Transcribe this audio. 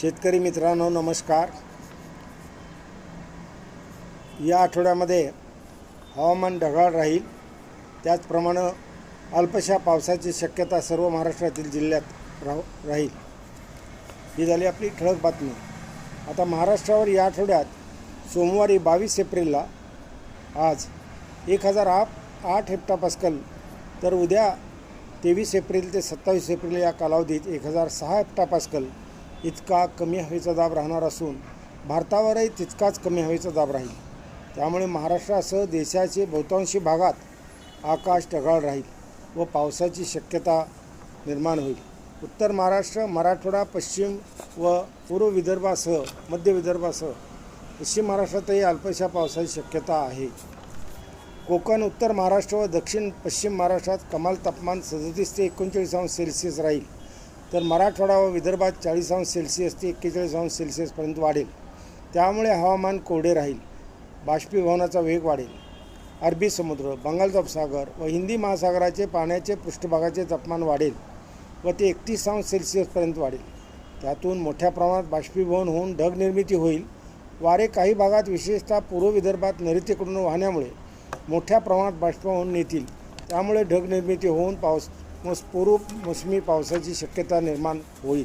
शेतकरी मित्रांनो नमस्कार. या आठवड्यामध्ये हवामान ढगाळ राहील. त्याचप्रमाणे अल्पशा पावसाची शक्यता सर्व महाराष्ट्रातील जिल्ह्यात राह राहील. ही झाली आपली ठळक बातमी. आता महाराष्ट्रावर या आठवड्यात सोमवारी बावीस एप्रिलला आज एक हजार आठ आठ हेक्टापास्कल तर उद्या तेवीस एप्रिल ते सत्तावीस एप्रिल या कालावधीत एक हजार सहा हेक्टापास्कल इतका कमी हवेचा दाब राहणार असून भारतावरही तितकाच कमी हवेचा दाब राहील. त्यामुळे महाराष्ट्रासह देशाचे बहुतांशी भागात आकाश ढगाळ राहील व पावसाची शक्यता निर्माण होईल. उत्तर महाराष्ट्र मराठवाडा पश्चिम व पूर्व विदर्भासह मध्य विदर्भासह पश्चिम महाराष्ट्रातही अल्पशा पावसाची शक्यता आहे. कोकण उत्तर महाराष्ट्र व दक्षिण पश्चिम महाराष्ट्रात कमाल तापमान सदतीस ते एकोणचाळीस अंश सेल्सिअस राहील. तर मराठवाडा व विदर्भात चाळीस अंश सेल्सिअस ते एक्केचाळीस अंश सेल्सिअसपर्यंत वाढेल. त्यामुळे हवामान कोरडे राहील. बाष्पीभवनाचा वेग वाढेल. अरबी समुद्र बंगालचा उपसागर व हिंदी महासागराचे पाण्याचे पृष्ठभागाचे तापमान वाढेल व ते एकतीस अंश सेल्सिअसपर्यंत वाढेल. त्यातून मोठ्या प्रमाणात बाष्पीभवन होऊन ढग निर्मिती होईल. वारे काही भागात विशेषतः पूर्व विदर्भात नैऋत्येकडून वाहण्यामुळे मोठ्या प्रमाणात बाष्प होऊन नेतील. त्यामुळे ढग निर्मिती होऊन पाऊस मोस पूर्व मोसमी पावसाची शक्यता निर्माण होईल.